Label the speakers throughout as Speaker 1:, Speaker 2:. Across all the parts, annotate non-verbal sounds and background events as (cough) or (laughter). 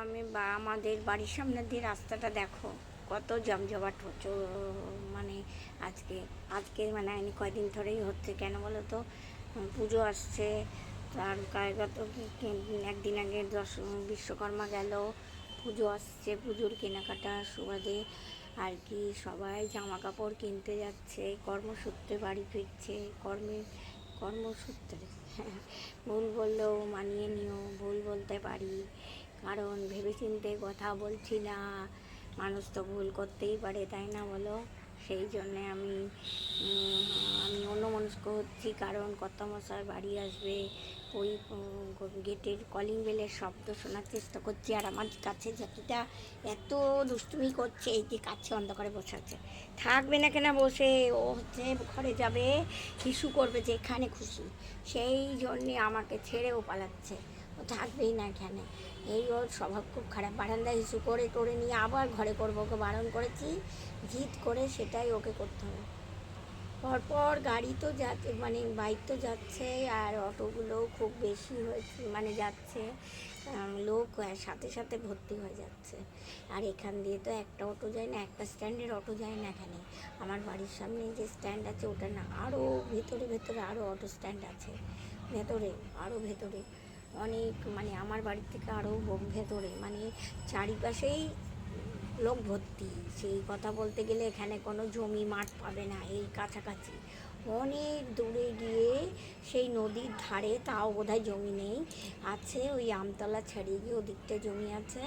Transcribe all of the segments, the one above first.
Speaker 1: আমি বা আমাদের বাড়ির সামনে দিয়ে রাস্তাটা দেখো, কত জমজমাট হচ্ছে। মানে আজকে আজকে মানে কয়দিন ধরেই হচ্ছে, কেন বলো তো? পুজো আসছে, তার কায়গত কি- একদিন আগে দশ বিশ্বকর্মা গেল, পুজো আসছে, পুজোর কেনাকাটা সুবাদে। আর কি সবাই জামা কাপড় কিনতে যাচ্ছে, কর্মসূত্রে বাড়ি ফিরছে, কর্মে কর্মসূত্রে। (laughs) ভুল বললেও মানিয়ে নিও, ভুল বলতে পারি। কারণ ভেবেচিন্তে কথা বলছি না। মানুষ তো ভুল করতেই পারে, তাই না বলো? সেই জন্যে আমি আমি অন্যমনস্ক হচ্ছি, কারণ কর্তামশাই বাড়ি আসবে, ওই গেটের কলিং বেলের শব্দ শোনার চেষ্টা করছি, আর আমার কাছে জাতিটা এত দুষ্টুমি করছে, এই যে কাছে অন্ধকারে বসে আছে। থাকবে না কেনা বসে? ও হচ্ছে ঘরে যাবে হিসু করবে যেখানে খুশি। সেই জন্যে আমাকে ছেড়েও পালাচ্ছে। থাকবেই না এখানে। এই ওর স্বভাব খুব খারাপ। বারান্দায় হিসু করে টোরে নিয়ে আবার ঘরে করব ওকে বারণ করেছি। জিদ করে সেটাই ওকে করতে হবে। পরপর গাড়ি তো যাচ্ছে মানে বাইক তো যাচ্ছে আর অটোগুলোও খুব বেশি হয়েছে মানে যাচ্ছে। লোক সাথে সাথে ভর্তি হয়ে যাচ্ছে। আর এখান দিয়ে তো একটা অটো যায় না, একটা স্ট্যান্ডের অটো যায় না এখানে। আমার বাড়ির সামনে যে স্ট্যান্ড আছে ওটা না আরও ভেতরে ভেতরে আরও অটো স্ট্যান্ড আছে। ভেতরে আরও ভেতরে। অনেক মানে আমার বাড়ির থেকে আরও ভেতরে মানে চারিপাশেই লোক ভর্তি। সেই কথা বলতে গেলে এখানে কোনো জমি মাঠ পাবে না, এই কাছাকাছি। অনেক দূরে গিয়ে সেই নদীর ধারে তাও বোধহয় জমি নেই। আছে ওই আমতলা ছাড়িয়ে গিয়ে ওদিকটা জমি আছে।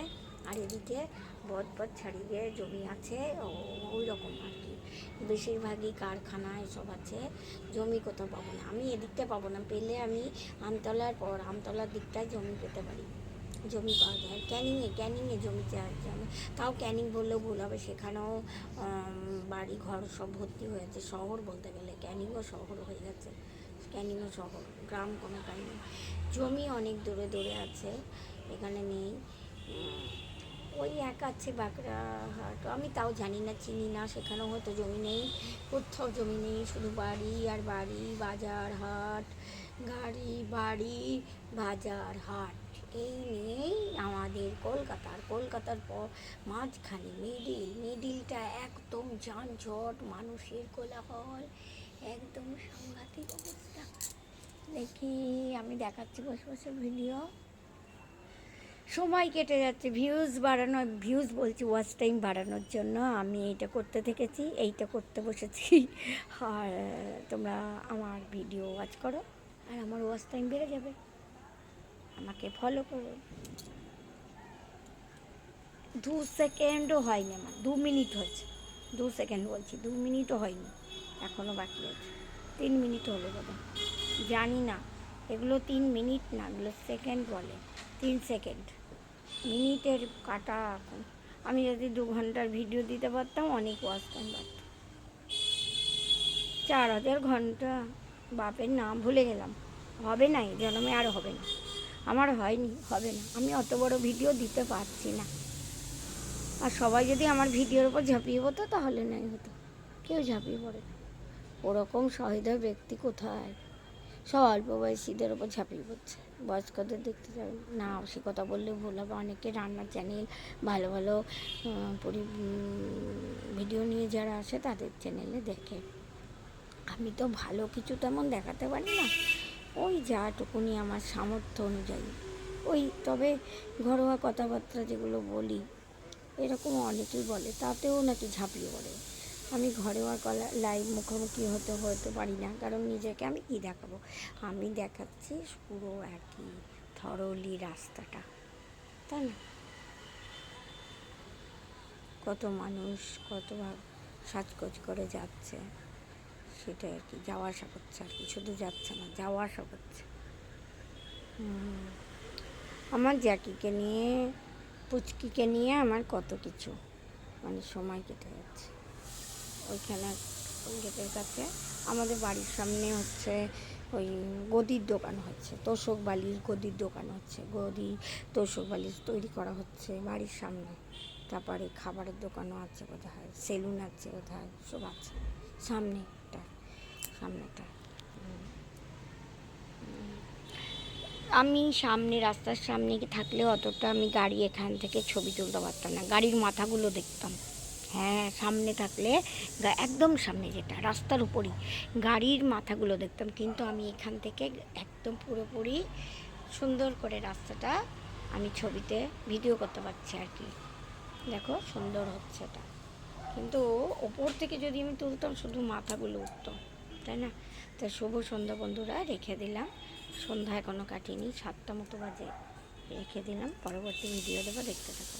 Speaker 1: আর এদিকে বদপদ ছাড়িয়ে গিয়ে জমি আছে ওই রকম আর কি। বেশিরভাগই কারখানা এসব আছে, জমি কোথাও পাবো না। আমি এদিকটা পাবো না, পেলে আমি আমতলার পর আমতলার দিকটায় জমি পেতে পারি। জমি পাওয়া যায়। ক্যানিংয়ে ক্যানিংয়ে জমি যায় তাও ক্যানিং বললেও ভুল হবে, সেখানেও বাড়ি ঘর সব ভর্তি হয়েছে শহর বলতে গেলে ক্যানিংও শহর হয়ে গেছে। ক্যানিংও শহর, গ্রাম কোনো নেই জমি অনেক দূরে দূরে আছে, এখানে নেই। ওই এক আছে বাঁকড়া বাঁকড়াহাট আমি তাও জানি না, চিনি না, সেখানেও হয়তো জমি নেই। কোথাও জমি নেই, শুধু বাড়ি আর বাড়ি, বাজার হাট, গাড়ি, বাড়ি, বাজার হাট। এই নিয়েই আমাদের কলকাতার কলকাতার পর মাঝখানে মিডিল মিডিলটা একদম যানজট, মানুষের কোলাহল, একদম সাংঘাতিক অবস্থা। দেখি, আমি দেখাচ্ছি বসে বসে ভিডিও সময় কেটে যাচ্ছে ভিউজ বাড়ানো ভিউজ বলছি ওয়াচ টাইম বাড়ানোর জন্য। আমি এইটা করতে থেকেছি, এইটা করতে বসেছি। আর, তোমরা আমার ভিডিও ওয়াচ করো, আর আমার ওয়াচ টাইম বেড়ে যাবে। আমাকে ফলো করো। দু সেকেন্ডও হয়নি আমার, দু মিনিট হয়েছে। দু সেকেন্ড বলছি, দু মিনিটও হয়নি এখনও বাকি আছে। তিন মিনিট হলো বোধহয়। জানি না, এগুলো তিন মিনিট না, এগুলো সেকেন্ড বলে। তিন সেকেন্ড মিনিটের কাটা এখন। আমি যদি দু ঘণ্টার ভিডিও দিতে পারতাম, অনেক ওয়াচ টাইম পারতাম চার হাজার ঘণ্টা বাপের নাম ভুলে গেলাম। হবে না এই জন্মে আর হবে না। আমার হয়নি, হবে না। আমি অত বড় ভিডিও দিতে পারছি না। আর সবাই যদি আমার ভিডিওর উপর ঝাঁপিয়ে পড়তো, তাহলে নাই হতো। কেউ ঝাঁপিয়ে পড়ে না। ওরকম সহৃদয় ব্যক্তি কোথায়? সব অল্প বয়সীদের ওপর ঝাঁপিয়ে পড়ছে। বয়স্কদের দেখতে যাবে না, সে কথা বললে ভুল হবে। অনেকে রান্নার চ্যানেল ভালো ভালো পরি ভিডিও নিয়ে যারা আসে তাদের চ্যানেলে দেখে। আমি তো ভালো কিছু তেমন দেখাতে পারি না। ওই যাটুকুনি আমার সামর্থ্য অনুযায়ী। ওই তবে ঘরোয়া কথাবার্তা যেগুলো বলি, এরকম অনেকেই বলে, তাতেও নাকি ঝাঁপিয়ে পড়ে। আমি ঘরোয়া কলা লাইভ মুখোমুখি হতে হতে পারি না। কারণ নিজেকে আমি কী দেখাবো? আমি দেখাচ্ছি পুরো একই থরলি রাস্তাটা। তাই না? কত মানুষ কত সাজগোজ করে যাচ্ছে সেটা আর কি। যাওয়া আসা করছে আর কি। শুধু যাচ্ছে না, যাওয়া আসা করছে। আমার জ্যাকিকে নিয়ে, পুচকিকে নিয়ে আমার কত কিছু। মানে সময় কেটে যাচ্ছে। ওইখানে গেটের কাছে। আমাদের বাড়ির সামনে হচ্ছে ওই গদির দোকান হচ্ছে, তোষক বালির গদির দোকান হচ্ছে। গদি, তোষক বালির তৈরি করা হচ্ছে বাড়ির সামনে। তারপরে খাবারের দোকানও আছে বোধহয়, সেলুন আছে বোধহয়, সব আছে। সামনেটা সামনেটা হুম। হুম। আমি সামনে, রাস্তার সামনে থাকলে অতটা আমি গাড়ি এখান থেকে ছবি তুলতে পারতাম না। গাড়ির মাথাগুলো দেখতাম। হ্যাঁ সামনে থাকলে একদম সামনে যেটা, রাস্তার উপরই। গাড়ির মাথাগুলো দেখতাম, কিন্তু আমি এখান থেকে একদম পুরোপুরি সুন্দর করে রাস্তাটা আমি ছবিতে ভিডিও করতে পারছি আর কি। দেখো, সুন্দর হচ্ছে এটা। কিন্তু ওপর থেকে যদি আমি তুলতাম, শুধু মাথাগুলো উঠতো, তাই না? তা শুভ সন্ধ্যা বন্ধুরা, রেখে দিলাম। সন্ধ্যা এখনও কাটিনি, সাতটা মতো বাজে। রেখে দিলাম, পরবর্তী ভিডিও দেবো, দেখতে থাকো।